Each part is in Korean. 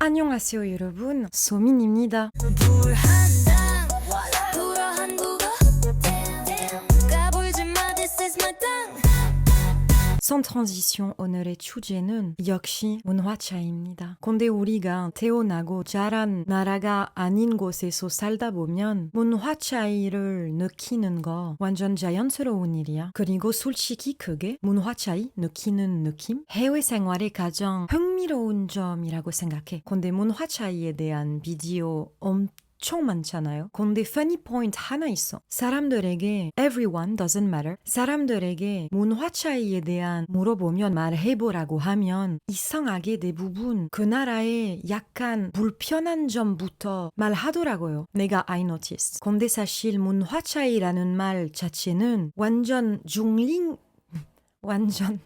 안녕하세요 여러분. 소민입니다 sans transition 오늘의 주제는 역시 문화 차이입니다. 근데 우리가 태어나고 자란 나라가 아닌 곳에서 살다 보면 문화 차이를 느끼는 거 완전 자연스러운 일이야. 그리고 솔직히 그게 문화 차이 느끼는 느낌? 해외 생활의 가장 흥미로운 점이라고 생각해. 근데 문화 차이에 대한 비디오 엄청 엄청 많잖아요. 근데 funny point 하나 있어. 사람들에게 everyone doesn't matter. 사람들에게 문화 차이에 대한 물어보면 말해보라고 하면 이상하게 대부분 그 나라의 약간 불편한 점부터 말하더라고요. 내가 I noticed. 근데 사실 문화 차이라는 말 자체는 완전 중립 완전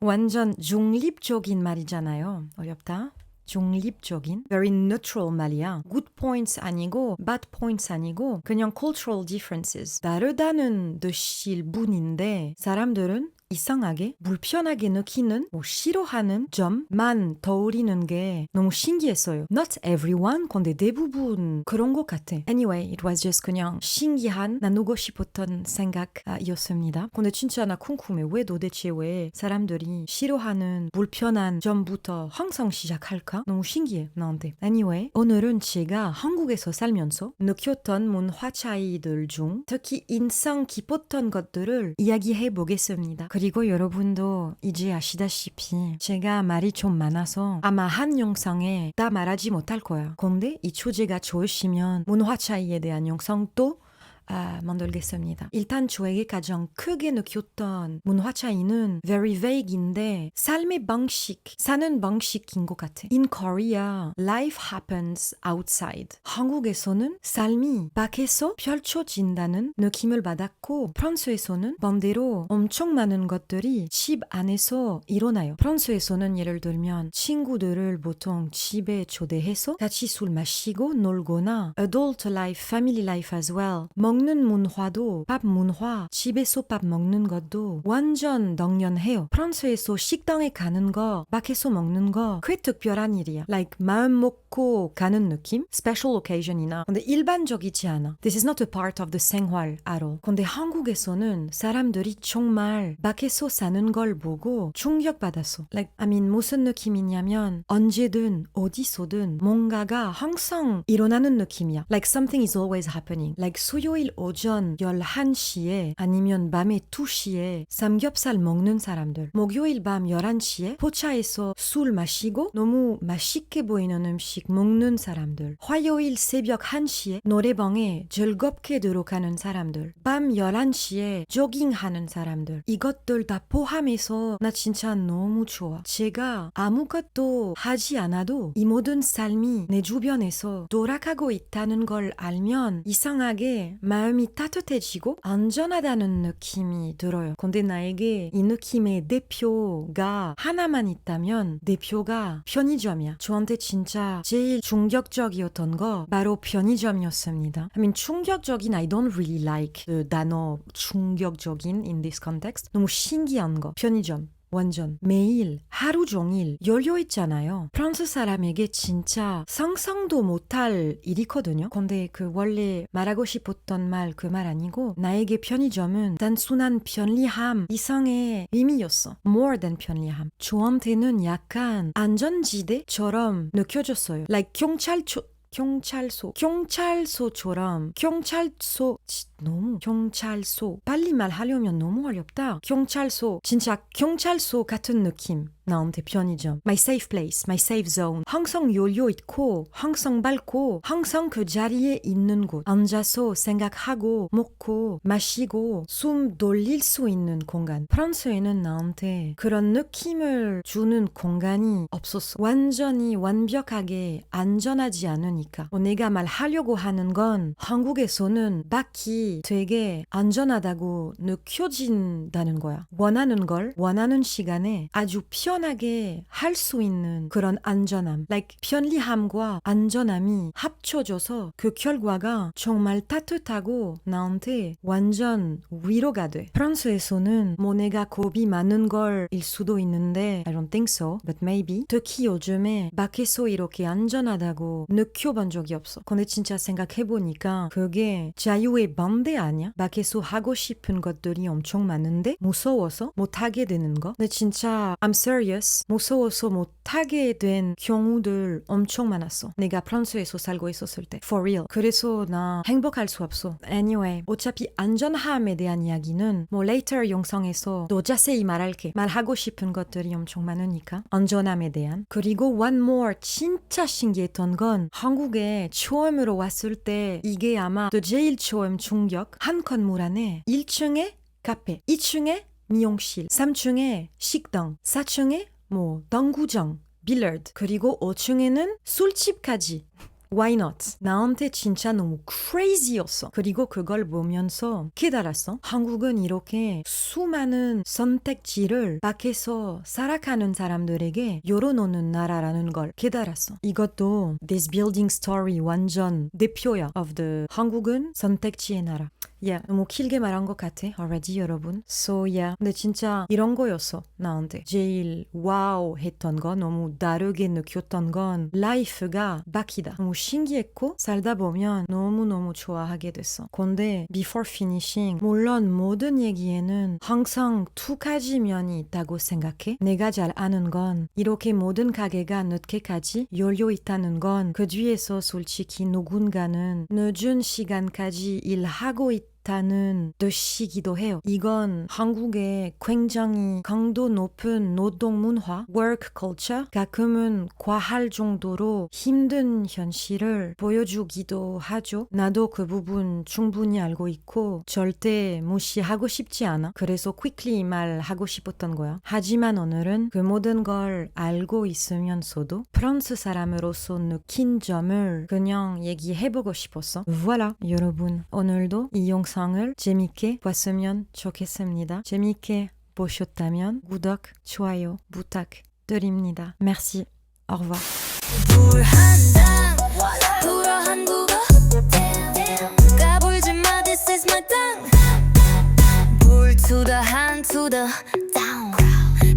완전 중립적인 말이잖아요. 어렵다. 중립적인 very neutral 말이야. good points 아니고 bad points 아니고 그냥 cultural differences 다르다는 뜻일 뿐인데 사람들은 이상하게 불편하게 느끼는 뭐 싫어하는 점만 떠올리는 게 너무 신기했어요. Not everyone, 근데 대부분 그런 것 같아. Anyway, it was just 그냥 신기한 나누고 싶었던 생각이었습니다. 근데 진짜 나 궁금해. 왜 도대체 왜 사람들이 싫어하는 불편한 점부터 항상 시작할까? 너무 신기해 나한테. Anyway, 오늘은 제가 한국에서 살면서 느꼈던 문화 차이들 중 특히 인상 깊었던 것들을 이야기해 보겠습니다. 그리고 여러분도 이제 아시다시피 제가 말이 좀 많아서 아마 한 영상에 다 말하지 못할 거야. 근데 이 주제가 좋으시면 문화 차이에 대한 영상도 아, 만들겠습니다. 일단 저에게 가장 크게 느꼈던 문화 차이는 very vague인데 삶의 방식, 사는 방식인 것 같아. In Korea, life happens outside. 한국에서는 삶이 밖에서 펼쳐진다는 느낌을 받았고 프랑스에서는 반대로 엄청 많은 것들이 집 안에서 일어나요. 프랑스에서는 예를 들면 친구들을 보통 집에 초대해서 같이 술 마시고 놀거나 adult life, family life as well. 먹는 문화도 밥 문화, 집에서 밥 먹는 것도 완전 넉연해요. 프랑스에서 식당에 가는 거, 밖에서 먹는 거 꽤 특별한 일이야. Like 마음 먹고 가는 느낌? Special occasion이나. 근데 일반적이지 않아. This is not a part of the 생활 at all. 근데 한국에서는 사람들이 정말 밖에서 사는 걸 보고 충격받았어. Like, I mean, 무슨 느낌이냐면 언제든 어디서든 뭔가가 항상 일어나는 느낌이야. Like something is always happening. Like 수요일 오전 11시에 아니면 밤에 2시에 삼겹살 먹는 사람들. 목요일 밤 11시에 포차에서 술 마시고 너무 맛있게 보이는 음식 먹는 사람들. 화요일 새벽 1시에 노래방에 즐겁게 들어가는 사람들. 밤 11시에 조깅하는 사람들. 이것들 다 포함해서 나 진짜 너무 좋아. 제가 아무것도 하지 않아도 이 모든 삶이 내 주변에서 돌아가고 있다는 걸 알면 이상하게 마음이 따뜻해지고 안전하다는 느낌이 들어요. 근데 나에게 이 느낌의 대표가 하나만 있다면 대표가 편의점이야. 저한테 진짜 제일 충격적이었던 거 바로 편의점이었습니다. I mean 충격적인 I don't really like 그 단어 충격적인 in this context. 너무 신기한 거. 편의점. 완전 매일 하루 종일 열려 있잖아요. 프랑스 사람에게 진짜 상상도 못할 일이거든요. 근데 그 원래 말하고 싶었던 말그 말 아니고 나에게 편의점은 단순한 편리함 이상의 의미였어. More than 편리함. 저한테는 약간 안전지대처럼 느껴졌어요. Like 경찰초 경찰서 경찰서처럼 경찰서 지- 너무 경찰서. 빨리 말하려면 너무 어렵다. 경찰서 진짜 경찰서 같은 느낌 나한테 편의점 my safe place my safe zone. 항상 열려 있고 항상 밝고 항상 그 자리에 있는 곳. 앉아서 생각하고 먹고 마시고 숨 돌릴 수 있는 공간. 프랑스에는 나한테 그런 느낌을 주는 공간이 없었어. 완전히 완벽하게 안전하지 않으니까. 어, 내가 말하려고 하는 건 한국에서는 밖이 되게 안전하다고 느껴진다는 거야. 원하는 걸 원하는 시간에 아주 편 안전하게 할 수 있는 그런 안전함, like 편리함과 안전함이 합쳐져서 그 결과가 정말 따뜻하고 나한테 완전 위로가 돼. 프랑스에서는 뭐 내가 겁이 많은 걸일 수도 있는데 I don't think so, but maybe 특히 요즘에 밖에서 이렇게 안전하다고 느껴본 적이 없어. 근데 진짜 생각해보니까 그게 자유의 반대 아니야? 밖에서 하고 싶은 것들이 엄청 많은데 무서워서 못하게 되는 거? 근데 진짜 I'm serious. 무서워서 못하게 된 경우들 엄청 많았어. 내가 프랑스에서 살고 있었을 때. For real. 그래서 나 행복할 수 없어. Anyway, 어차피 안전함에 대한 이야기는 뭐 later 영상에서 또 자세히 말할게. 말하고 싶은 것들이 엄청 많으니까. 안전함에 대한. 그리고 one more 진짜 신기했던 건 한국에 처음으로 왔을 때 이게 아마 또 제일 처음 충격 한 건물 안에 1층에 카페, 2층에 미용실, 3층에 식당, 4층에 뭐 당구장, 빌리ard, 그리고 5층에는 술집까지. Why not? 나한테 진짜 너무 crazy였어. 그리고 그걸 보면서 깨달았어. 한국은 이렇게 수많은 선택지를 밖에서 살아가는 사람들에게 열어놓는 나라라는 걸 깨달았어. 이것도 This Building Story 완전 대표야 of the 한국은 선택지의 나라. Yeah, 너무 길게 말한 것 같아, already 여러분. So yeah, 근데 진짜 이런 거였어, 나한테. 제일 와우 했던 건, 너무 다르게 느꼈던 건, 라이프가 바뀌다. 너무 신기했고, 살다 보면 너무너무 좋아하게 됐어. 근데, before finishing, 물론 모든 얘기에는 항상 두 가지 면이 있다고 생각해. 내가 잘 아는 건, 이렇게 모든 가게가 늦게까지 열려 있다는 건, 그 뒤에서 솔직히 누군가는 늦은 시간까지 일하고 있다 는 뜻이기도 해요. 이건 한국의 굉장히 강도 높은 노동 문화, work culture, 가끔은 과할 정도로 힘든 현실을 보여주기도 하죠. 나도 그 부분 충분히 알고 있고 절대 무시하고 싶지 않아. 그래서 quickly 말하고 싶었던 거야. 하지만 오늘은 그 모든 걸 알고 있으면서도 프랑스 사람으로서 느낀 점을 그냥 얘기해보고 싶었어. voilà, 여러분. 오늘도 이 영상 을 재밌게 봤으면 좋겠습니다. 재밌게 보셨다면 구독, 좋아요 부탁드립니다. Merci. Au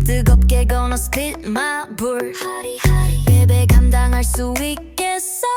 뜨겁게 gonna spit my 불 예배 감당할 수 있겠어